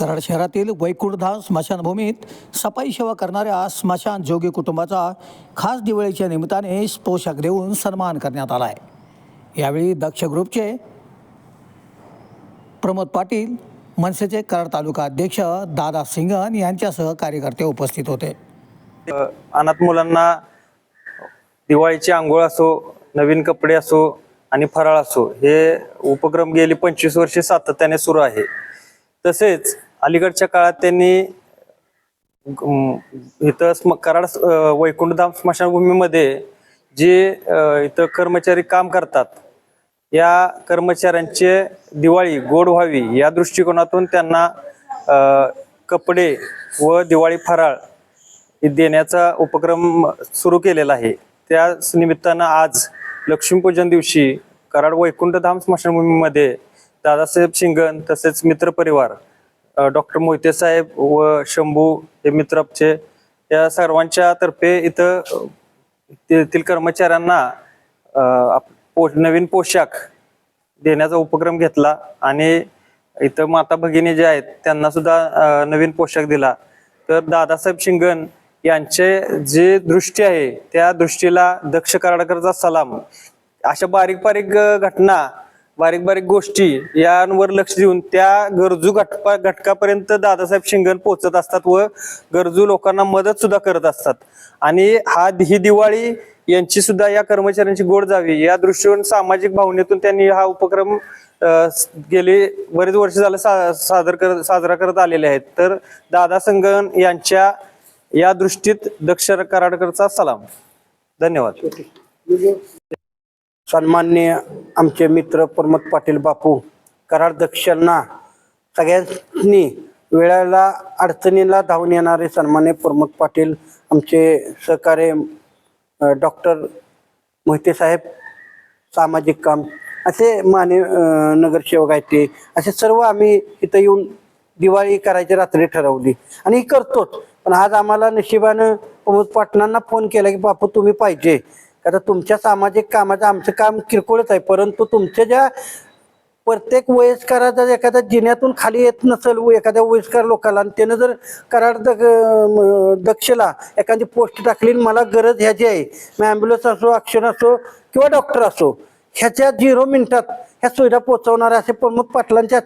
कराड शहरातील वैकुंठधाम स्मशानभूमीत सफाई सेवा करणाऱ्या स्मशान जोगी कुटुंबाचा खास दिवाळीच्या निमित्ताने पोशाख देऊन सन्मान करण्यात आला आहे यावेळी दक्ष ग्रुपचे प्रमोद पाटील मनसेचे कराड तालुका अध्यक्ष दादा सिंगन यांच्यासह कार्यकर्ते उपस्थित होते. अनाथ मुलांना दिवाळीची आंघोळ असो नवीन कपडे असो आणि फराळ असो हे उपक्रम गेली पंचवीस वर्षे सातत्याने सुरू आहे. तसेच अलीकडच्या काळात त्यांनी इथं स्म कराड वैकुंठधाम स्मशानभूमीमध्ये जे इथं कर्मचारी काम करतात या कर्मचाऱ्यांचे दिवाळी गोड व्हावी या दृष्टिकोनातून त्यांना कपडे व दिवाळी फराळ देण्याचा उपक्रम सुरू केलेला आहे. त्या निमित्तानं आज लक्ष्मीपूजन दिवशी कराड वैकुंठधाम स्मशानभूमीमध्ये दादासाहेब शिंगण तसेच मित्रपरिवार डॉक्टर मोहिते साहेब व शंभू हे मित्रपचे या सर्वांच्या तर्फे इथं तेथील कर्मचाऱ्यांना पो नवीन पोशाख देण्याचा उपक्रम घेतला आणि इथं माता भगिनी जे आहेत त्यांना सुद्धा नवीन पोशाख दिला. तर दादासाहेब शिंगण यांचे जे दृष्टी आहे त्या दृष्टीला दक्ष कराडकरचा सलाम अशा बारीक बारीक घटना बारीक बारीक गोष्टी यांवर लक्ष देऊन त्या गरजू घटका घटकापर्यंत दादासाहेब शिंगण पोहोचत असतात व गरजू लोकांना मदत सुद्धा करत असतात. आणि हा ही दिवाळी यांची सुद्धा या कर्मचाऱ्यांची गोड जावी या दृष्टीवरून सामाजिक भावनेतून त्यांनी हा उपक्रम गेले बरेच वर्ष झालं सा, सादर कर साजरा करत आलेले आहेत. तर दादा संगण यांच्या या दृष्टीत दक्ष कराडकरचा सलाम. धन्यवाद. सन्माननीय आमचे मित्र प्रमोद पाटील बापू कराड दक्षांना सगळ्यांनी वेळेला अडचणीला धावून येणारे सन्मान्य प्रमोद पाटील आमचे सहकार्य डॉक्टर मोहिते साहेब सामाजिक काम असे माने नगरसेवक आहेत ते. असे सर्व आम्ही इथं येऊन दिवाळी करायची रात्री ठरवली. आणि ही करतोच. पण आज आम्हाला नशिबानं प्रमोद पाटलांना फोन केला की बापू तुम्ही पाहिजे. कारण तुमच्या सामाजिक कामाचं आमचं काम किरकोळच आहे परंतु तुमच्या ज्या प्रत्येक वयस्कराचा जर एखाद्या जिन्यातून खाली येत नसेल व एखाद्या वयस्कर लोकाला आणि त्यानं जर कराड दग दक्षला एखादी पोस्ट टाकली आणि मला गरज ह्याची आहे मग ॲम्ब्युलन्स असो अक्षर असो किंवा डॉक्टर असो ह्याच्या झिरो मिनिटात ह्या सुविधा पोहोचवणारे असे प्रमुख पाटलांच्या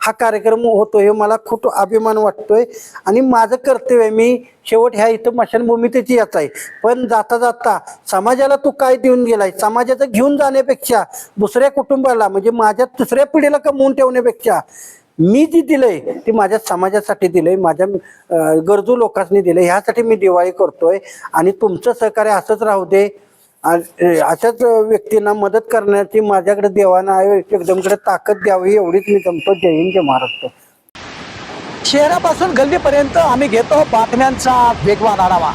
हा कार्यक्रम होतो हे मला खूप अभिमान वाटतोय. आणि माझं कर्तव्य आहे मी शेवट ह्या इथं मशानभूमीतच याच आहे. पण जाता जाता समाजाला तू काय देऊन गेलाय? समाजाचं घेऊन जाण्यापेक्षा दुसऱ्या कुटुंबाला म्हणजे माझ्या दुसऱ्या पिढीला कमवून ठेवण्यापेक्षा मी जी दिलंय ती माझ्या समाजासाठी दिलंय माझ्या गरजू लोकांनी दिलंय. ह्यासाठी मी दिवाळी करतोय. आणि तुमचं सहकार्य असंच राहू दे. आणि अशाच व्यक्तींना मदत करण्याची माझ्याकडे देवाना एकदमकडे ताकद द्यावी एवढीच मी जमतो. जय हिंद जय महाराष्ट्र. शहरापासून गल्लीपर्यंत आम्ही घेतो बातम्यांचा वेगवान आढावा.